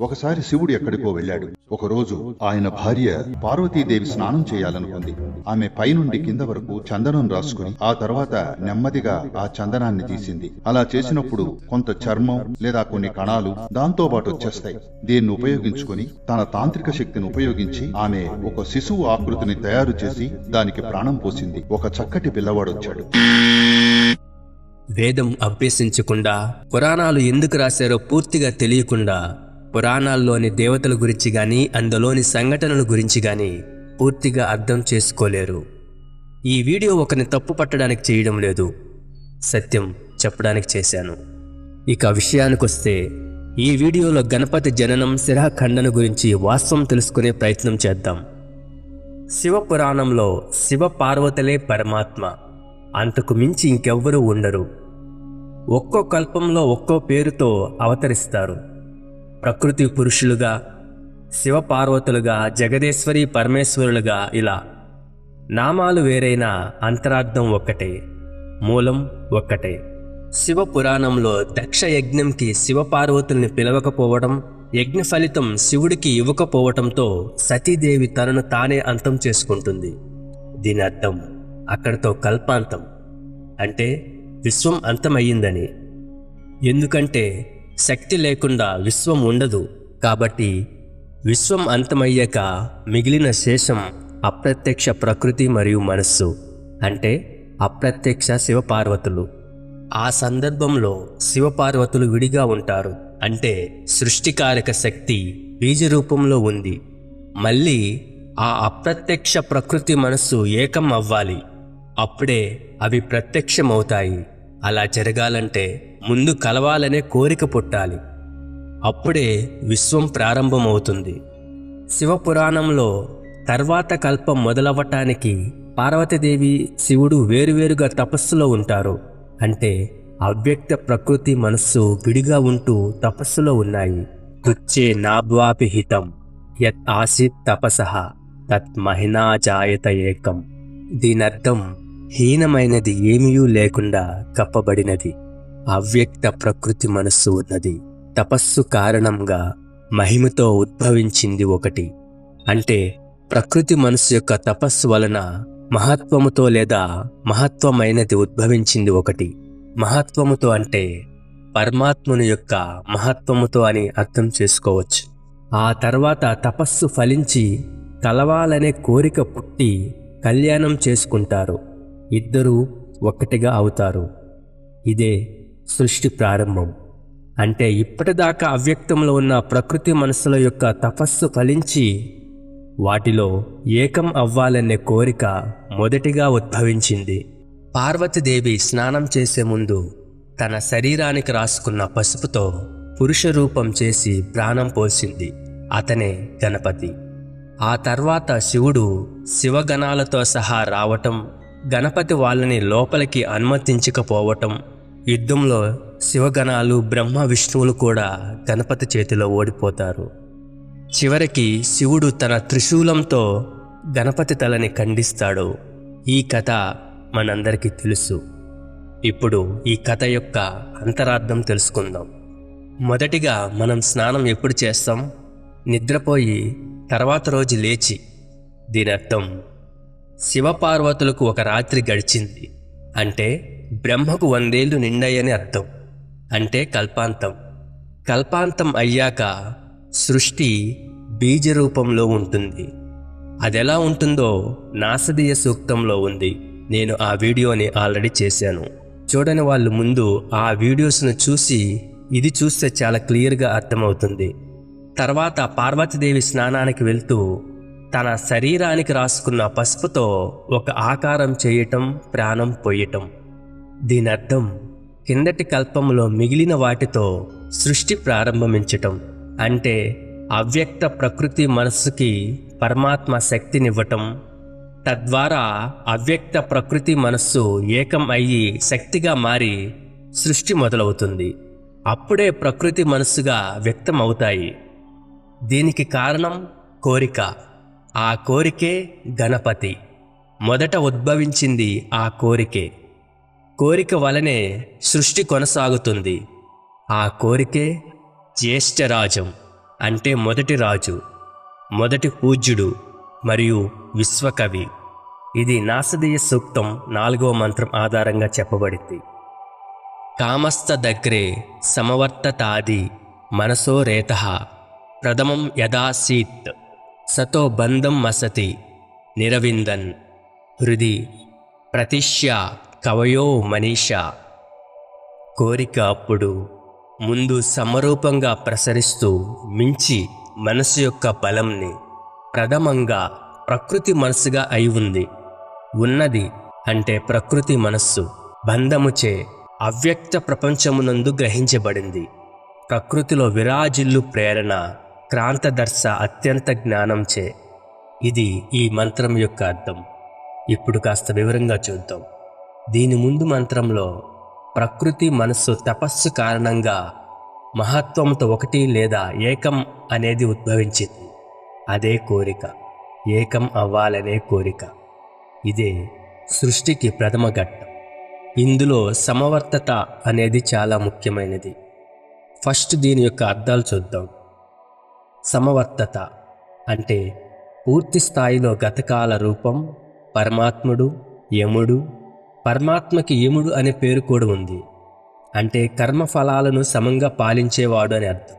ఒకసారి శివుడు ఎక్కడికో వెళ్ళాడు. ఒకరోజు ఆయన భార్య పార్వతీదేవి స్నానం చేయాలనుకుంది. ఆమె పైనుండి కింద వరకు చందనం రాసుకుని ఆ తర్వాత నెమ్మదిగా ఆ చందనాన్ని తీసింది. అలా చేసినప్పుడు కొంత చర్మం లేదా కొన్ని కణాలు దాంతో పాటు వచ్చేస్తాయి. దీన్ని ఉపయోగించుకుని తన తాంత్రిక శక్తిని ఉపయోగించి ఆమె ఒక శిశువు ఆకృతిని తయారు చేసి దానికి ప్రాణం పోసింది. ఒక చక్కటి పిల్లవాడు వచ్చాడు. వేదం అభ్యసించకుండా పురాణాలు ఎందుకు రాశారో పూర్తిగా తెలియకుండా పురాణాల్లోని దేవతల గురించి కానీ అందులోని సంఘటనల గురించి కానీ పూర్తిగా అర్థం చేసుకోలేరు. ఈ వీడియో ఒకరిని తప్పు పట్టడానికి చేయడం లేదు. సత్యం చెప్పడానికి చేశాను. ఇక విషయానికొస్తే ఈ వీడియోలో గణపతి జననం శిరాఖండన గురించి వాస్తవం తెలుసుకునే ప్రయత్నం చేద్దాం. శివ పురాణంలో శివ పార్వతులే పరమాత్మ. అంతకు మించి ఇంకెవ్వరూ ఉండరు. ఒక్కో కల్పంలో ఒక్కో పేరుతో అవతరిస్తారు. ప్రకృతి పురుషులుగా శివపార్వతులుగా జగదేశ్వరి పరమేశ్వరులుగా ఇలా నామాలు వేరైనా అంతరార్థం ఒక్కటే మూలం ఒక్కటే. శివ పురాణంలో దక్ష యజ్ఞంకి శివపార్వతుల్ని పిలవకపోవడం యజ్ఞ ఫలితం శివుడికి ఇవ్వకపోవటంతో సతీదేవి తనను తానే అంతం చేసుకుంటుంది. దీని అర్థం అక్కడితో కల్పాంతం. అంటే విశ్వం అంతమయ్యిందని. ఎందుకంటే శక్తి లేకుండా విశ్వం ఉండదు. కాబట్టి విశ్వం అంతమయ్యాక మిగిలిన శేషం అప్రత్యక్ష ప్రకృతి మరియు మనస్సు అంటే అప్రత్యక్ష శివపార్వతులు. ఆ సందర్భంలో శివపార్వతులు విడిగా ఉంటారు. అంటే సృష్టికారక శక్తి బీజ రూపంలో ఉంది. మళ్ళీ ఆ అప్రత్యక్ష ప్రకృతి మనస్సు ఏకం అవ్వాలి. అప్పుడే అవి ప్రత్యక్షమవుతాయి. అలా జరగాలంటే ముందు కలవాలనే కోరిక పుట్టాలి. అప్పుడే విశ్వం ప్రారంభమవుతుంది. శివపురాణంలో తర్వాత కల్పం మొదలవ్వటానికి పార్వతీదేవి శివుడు వేరువేరుగా తపస్సులో ఉంటారు. అంటే అవ్యక్త ప్రకృతి మనస్సు విడిగా ఉంటూ తపస్సులో ఉన్నాయి. తుచ్చే నాభ్వాపిహితం యత్ ఆసిత్ తపస తత్ మహినా జాయత ఏకం దీనర్థం హీనమైనది ఏమీ లేకుండా కప్పబడినది. అవ్యక్త ప్రకృతి మనస్సు ఉన్నది. తపస్సు కారణంగా మహిమతో ఉద్భవించింది ఒకటి. అంటే ప్రకృతి మనస్సు యొక్క తపస్సు వలన మహత్వముతో లేదా మహత్వమైనది ఉద్భవించింది ఒకటి. మహత్వముతో అంటే పరమాత్మను యొక్క మహత్వముతో అని అర్థం చేసుకోవచ్చు. ఆ తర్వాత తపస్సు ఫలించి కలవాలనే కోరిక పుట్టి కళ్యాణం చేసుకుంటారు. ఇద్దరూ ఒక్కటిగా అవుతారు. ఇదే సృష్టి ప్రారంభం. అంటే ఇప్పటిదాకా అవ్యక్తంలో ఉన్న ప్రకృతి మనసుల యొక్క తపస్సు ఫలించి వాటిలో ఏకం అవ్వాలనే కోరిక మొదటిగా ఉద్భవించింది. పార్వతీదేవి స్నానం చేసే ముందు తన శరీరానికి రాసుకున్న పసుపుతో పురుష రూపం చేసి ప్రాణం పోసింది అతనే గణపతి. ఆ తర్వాత శివుడు శివగణాలతో సహా రావటం గణపతి వాళ్ళని లోపలికి అనుమతించకపోవటం యుద్ధంలో శివగణాలు బ్రహ్మ విష్ణువులు కూడా గణపతి చేతిలో ఓడిపోతారు. చివరికి శివుడు తన త్రిశూలంతో గణపతి తలని ఖండిస్తాడు. ఈ కథ మనందరికీ తెలుసు. ఇప్పుడు ఈ కథ యొక్క అంతరార్థం తెలుసుకుందాం. మొదటిగా మనం స్నానం ఎప్పుడు చేస్తాం? నిద్రపోయి తర్వాత రోజు లేచి. దీని అర్థం శివపార్వతులకు ఒక రాత్రి గడిచింది. అంటే బ్రహ్మకు వందేళ్ళు నిండాయని అర్థం. అంటే కల్పాంతం. కల్పాంతం అయ్యాక సృష్టి బీజ రూపంలో ఉంటుంది. అదెలా ఉంటుందో నాసదీయ సూక్తంలో ఉంది. నేను ఆ వీడియోని ఆల్రెడీ చేశాను. చూడని వాళ్ళు ముందు ఆ వీడియోస్ను చూసి ఇది చూస్తే చాలా క్లియర్గా అర్థమవుతుంది. తర్వాత పార్వతీదేవి స్నానానికి వెళ్తూ తన శరీరానికి రాసుకున్న పసుపుతో ఒక ఆకారం చేయటం ప్రాణం పొయ్యటం దీని అర్థం కిందటి కల్పంలో మిగిలిన వాటితో సృష్టి ప్రారంభించటం. అంటే అవ్యక్త ప్రకృతి మనస్సుకి పరమాత్మ శక్తినివ్వటం. తద్వారా అవ్యక్త ప్రకృతి మనస్సు ఏకం అయ్యి శక్తిగా మారి సృష్టి మొదలవుతుంది. అప్పుడే ప్రకృతి మనస్సుగా వ్యక్తమవుతాయి. దీనికి కారణం కోరిక. ఆ కోరికే గణపతి. మొదట ఉద్భవించింది ఆ కోరికే. కోరిక వలనే సృష్టి కొనసాగుతుంది. ఆ కోరికే జ్యేష్ఠరాజం అంటే మొదటి రాజు మొదటి పూజ్యుడు మరియు విశ్వకవి. ఇది నాసదీయ సూక్తం నాలుగో మంత్రం ఆధారంగా చెప్పబడింది. కామస్థ దగ్గరే సమవర్తతాది మనసో రేత ప్రథమం యదాసీత్ సతో బంధం మసతి నిరవిందన్ హృది ప్రతిష్య. కవయో మనీషా. కోరిక అప్పుడు ముందు సమరూపంగా ప్రసరిస్తూ మించి మనసు యొక్క బలంని ప్రథమంగా ప్రకృతి మనసుగా అయి ఉంది. ఉన్నది అంటే ప్రకృతి మనస్సు. బంధముచే అవ్యక్త ప్రపంచమునందు గ్రహించబడింది. ప్రకృతిలో విరాజిల్లు ప్రేరణ క్రాంతదర్శ అత్యంత జ్ఞానంచే. ఇది ఈ మంత్రం యొక్క అర్థం. ఇప్పుడు కాస్త వివరంగా చూద్దాం. దీని ముందు మంత్రంలో ప్రకృతి మనస్సు తపస్సు కారణంగా మహత్వంతో ఒకటి లేదా ఏకం అనేది ఉద్భవించింది. అదే కోరిక. ఏకం అవ్వాలనే కోరిక. ఇదే సృష్టికి ప్రథమ ఘట్టం. ఇందులో సమవర్తత అనేది చాలా ముఖ్యమైనది. ఫస్ట్ దీని యొక్క అర్థాలు చూద్దాం. సమవర్తత అంటే పూర్తి స్థాయిలో గతకాల రూపం పరమాత్ముడు యముడు పరమాత్మకి యముడు అనే పేరు కూడా ఉంది. అంటే కర్మఫలాలను సమంగా పాలించేవాడు అని అర్థం.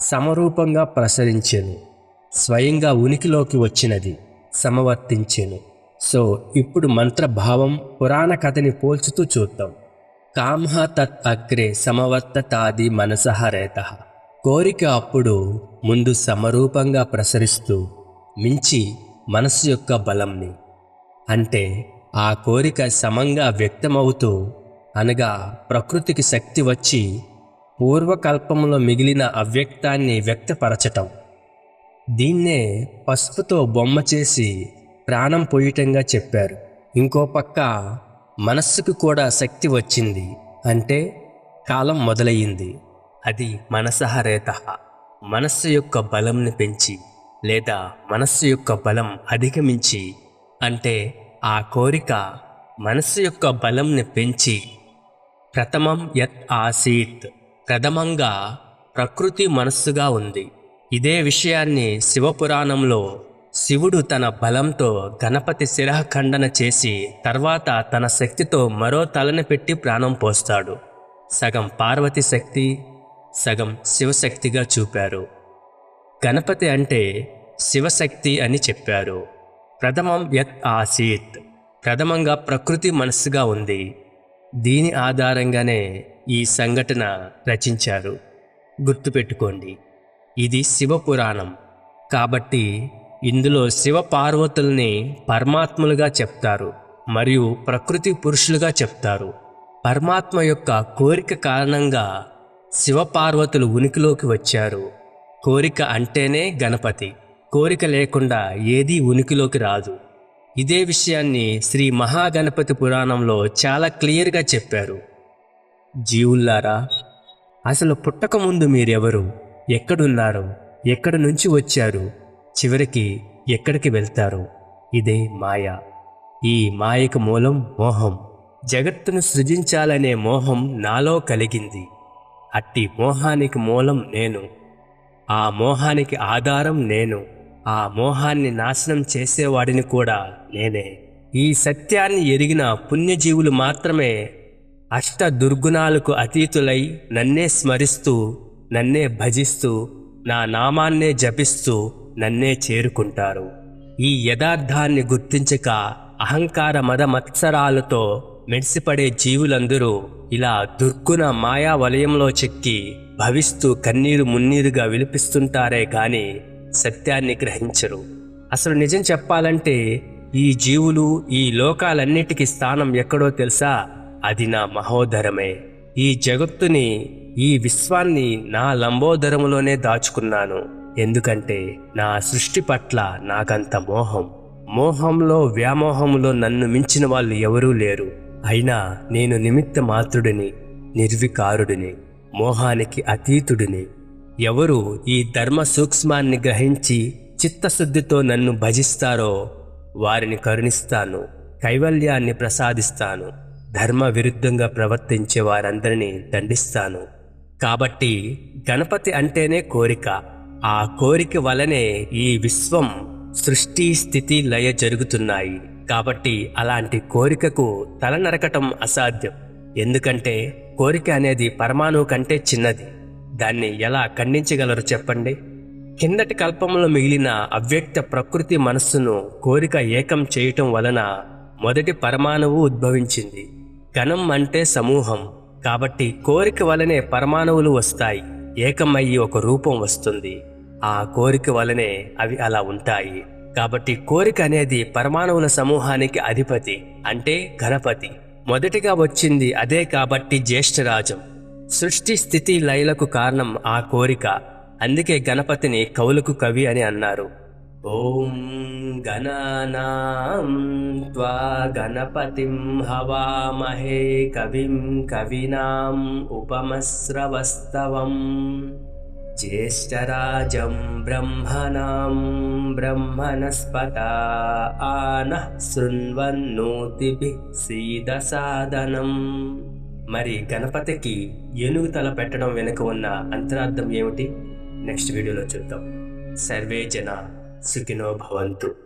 సమరూపంగా ప్రసరించెను. స్వయంగా ఉనికిలోకి వచ్చినది. సమవర్తించెను. సో ఇప్పుడు మంత్రభావం పురాణ కథని పోల్చుతూ చూద్దాం. కామ్హ తత్ అగ్రే సమవర్తతాది మనసహ రేత. కోరిక అప్పుడు ముందు సమరూపంగా ప్రసరిస్తూ మించి మనసు యొక్క బలంని. అంటే ఆ కోరిక సమంగా వ్యక్తమవుతూ అనగా ప్రకృతికి శక్తి వచ్చి పూర్వకల్పంలో మిగిలిన అవ్యక్తాన్ని వ్యక్తపరచటం. దీన్నే పసుపుతో బొమ్మ చేసి ప్రాణం పోయటంగా చెప్పారు. ఇంకో పక్క మనస్సుకు కూడా శక్తి వచ్చింది అంటే కాలం మొదలయ్యింది అది మనసహరేత. మనస్సు యొక్క బలంని పెంచి లేదా మనస్సు యొక్క బలం అధిగమించి అంటే ఆ కోరిక మనస్సు యొక్క బలంని పెంచి ప్రథమం యత్ ఆసీత్ ప్రథమంగా ప్రకృతి మనస్సుగా ఉంది. ఇదే విషయాన్ని శివపురాణంలో శివుడు తన బలంతో గణపతి శిరఖండన చేసి తర్వాత తన శక్తితో మరో తలని పెట్టి ప్రాణం పోస్తాడు. సగం పార్వతి శక్తి సగం శివశక్తిగా చూపారు. గణపతి అంటే శివశక్తి అని చెప్పారు. ప్రథమం యత్ ఆసీత్. ప్రథమంగా ప్రకృతి మనస్సుగా ఉంది. దీని ఆధారంగానే ఈ సంఘటన రచించారు. గుర్తుపెట్టుకోండి ఇది శివపురాణం. కాబట్టి ఇందులో శివ పార్వతుల్ని పరమాత్ములుగా చెప్తారు మరియు ప్రకృతి పురుషులుగా చెప్తారు. పరమాత్మ యొక్క కోరిక కారణంగా శివపార్వతులు ఉనికిలోకి వచ్చారు. కోరిక అంటేనే గణపతి. కోరిక లేకుండా ఏదీ ఉనికిలోకి రాదు. ఇదే విషయాన్ని శ్రీ మహాగణపతి పురాణంలో చాలా క్లియర్గా చెప్పారు. జీవుల్లారా అసలు పుట్టకముందు మీరెవరు? ఎక్కడున్నారు? ఎక్కడి నుంచి వచ్చారు? చివరికి ఎక్కడికి వెళ్తారు? ఇదే మాయ. ఈ మాయకు మూలం మోహం. జగత్తును సృజించాలనే మోహం నాలో కలిగింది. అట్టి మోహానికి మూలం నేను. ఆ మోహానికి ఆధారం నేను. ఆ మోహాన్ని నాశనం చేసేవాడిని కూడా నేనే. ఈ సత్యాన్ని ఎరిగిన పుణ్యజీవులు మాత్రమే అష్ట దుర్గుణాలకు అతీతులై నన్నే స్మరిస్తూ నన్నే భజిస్తూ నా నామాన్నే జపిస్తూ నన్నే చేరుకుంటారు. ఈ యథార్థాన్ని గుర్తించక అహంకార మద మత్సరాలతో మెడిసిపడే జీవులందరూ ఇలా దుర్గుణ మాయా వలయంలో చెక్కి భవిస్తూ కన్నీరు మున్నీరుగా విలిపిస్తుంటారే కానీ సత్యాన్ని గ్రహించరు. అసలు నిజం చెప్పాలంటే ఈ జీవులు ఈ లోకాలన్నిటికీ స్థానం ఎక్కడో తెలుసా? అది నా మహోదరమే. ఈ జగత్తుని ఈ విశ్వాన్ని నా లంబోదరములోనే దాచుకున్నాను. ఎందుకంటే నా సృష్టి పట్ల నాకంత మోహం. మోహంలో వ్యామోహంలో నన్ను మించిన వాళ్ళు ఎవరూ లేరు. అయినా నేను నిమిత్త మాత్రుడిని నిర్వికారుడిని మోహానికి అతీతుడిని ఎవరు ఈ ధర్మ సూక్ష్మాన్ని గ్రహించి చిత్తశుద్ధితో నన్ను భజిస్తారో వారిని కరుణిస్తాను కైవల్యాన్ని ప్రసాదిస్తాను ధర్మ విరుద్ధంగా ప్రవర్తించే వారందరినీ దండిస్తాను. కాబట్టి గణపతి అంటేనే కోరిక. ఆ కోరిక వలనే ఈ విశ్వం సృష్టి స్థితి లయ జరుగుతున్నాయి. కాబట్టి అలాంటి కోరికకు తల నరకటం అసాధ్యం. ఎందుకంటే కోరిక అనేది పరమాణువు కంటే చిన్నది. దాన్ని ఎలా ఖండించగలరు చెప్పండి? కిందటి కల్పంలో మిగిలిన అవ్యక్త ప్రకృతి మనస్సును కోరిక ఏకం చేయటం వలన మొదటి పరమాణువు ఉద్భవించింది. ఘనం అంటే సమూహం. కాబట్టి కోరిక వలనే పరమాణువులు వస్తాయి. ఏకమయ్యి ఒక రూపం వస్తుంది. ఆ కోరిక వలనే అవి అలా ఉంటాయి. కాబట్టి కోరిక అనేది పరమాణువుల సమూహానికి అధిపతి అంటే గణపతి మొదటిగా వచ్చింది అదే కాబట్టి జ్యేష్ఠరాజం. సృష్టి స్థితి లయలకు కారణం ఆ కోరిక. అందుకే గణపతిని కవులకు కవి అని అన్నారు. ఓం గణనాం త్వా గణపతిం హవామహే కవిం కవినాం ఉపమస్రవస్తవం జ్యేష్ఠరాజం బ్రహ్మణాం బ్రహ్మణస్పత ఆనః శృణ్వన్నోతిభి సీదసాదనం. మరి గణపతికి ఏనుగు తల పెట్టడం వెనుక ఉన్న అంతరార్థం ఏమిటి? నెక్స్ట్ వీడియోలో చూద్దాం. సర్వే జన సుఖినో భవంతు.